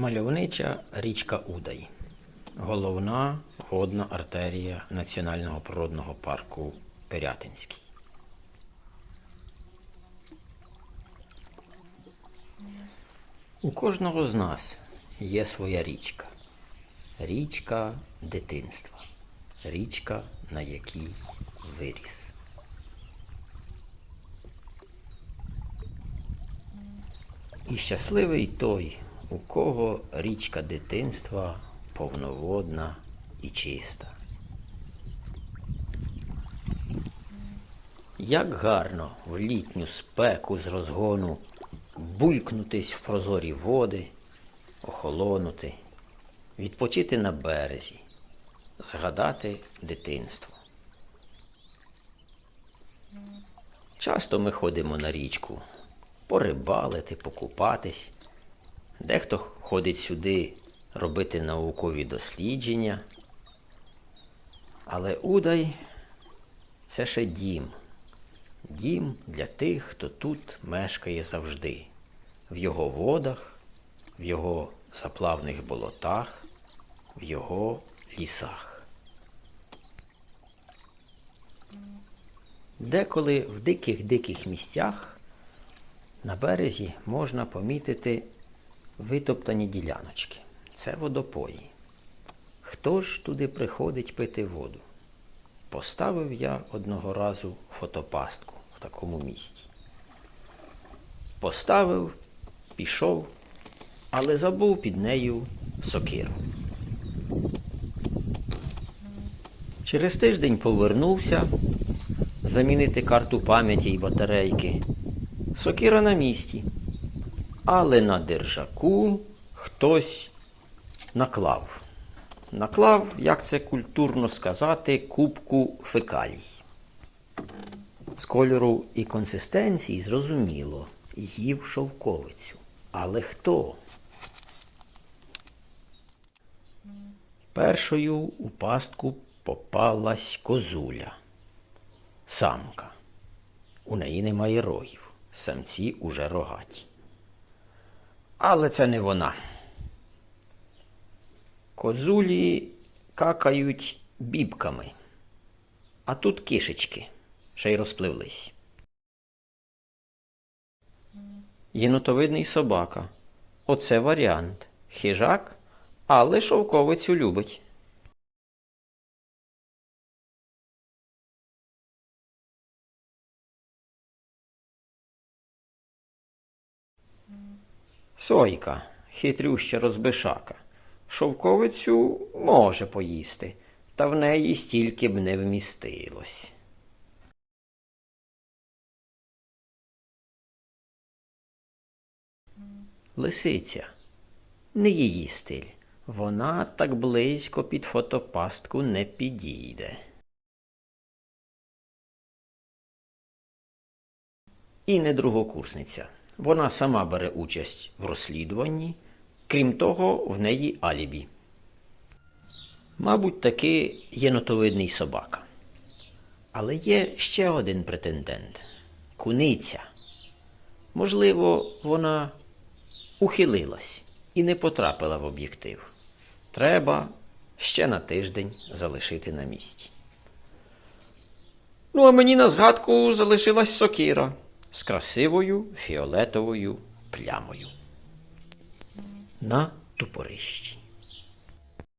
Мальовнича річка Удай. Головна водна артерія Національного природного парку Пирятинський. У кожного з нас є своя річка. Річка дитинства. Річка, на якій виріс. І щасливий той, у кого річка дитинства повноводна і чиста. Як гарно в літню спеку з розгону булькнутись в прозорі води, охолонути, відпочити на березі, згадати дитинство. Часто ми ходимо на річку порибалити, покупатись. Дехто ходить сюди робити наукові дослідження. Але Удай це ще дім. Дім для тих, хто тут мешкає завжди. В його водах, в його заплавних болотах, в його лісах. Деколи в диких диких місцях на березі можна помітити витоптані діляночки. Це водопої. Хто ж туди приходить пити воду? Поставив я одного разу фотопастку в такому місці. Поставив, пішов, але забув під нею сокиру. Через тиждень повернувся замінити карту пам'яті і батарейки. Сокира на місці. Але на держаку хтось наклав. Наклав, як це культурно сказати, кубку фекалій. З кольору і консистенції зрозуміло, їв шовковицю. Але хто? Першою у пастку попалась козуля. Самка. У неї немає рогів. Самці уже рогаті. Але це не вона. Козулі какають бібками, а тут кишечки ще й розпливлись. Єнотовидний собака. Оце варіант. Хижак, але шовковицю любить. Сойка, хитрюща розбишака. Шовковицю може поїсти, та в неї стільки б не вмістилось. Лисиця. Не її стиль. Вона так близько під фотопастку не підійде. І не другокурсниця. Вона сама бере участь в розслідуванні, крім того, в неї алібі. Мабуть, таки єнотовидний собака. Але є ще один претендент куниця. Можливо, вона ухилилась і не потрапила в об'єктив. Треба ще на тиждень залишити на місці. Ну, а мені на згадку залишилась сокира з красивою фіолетовою плямою. На тупорищі.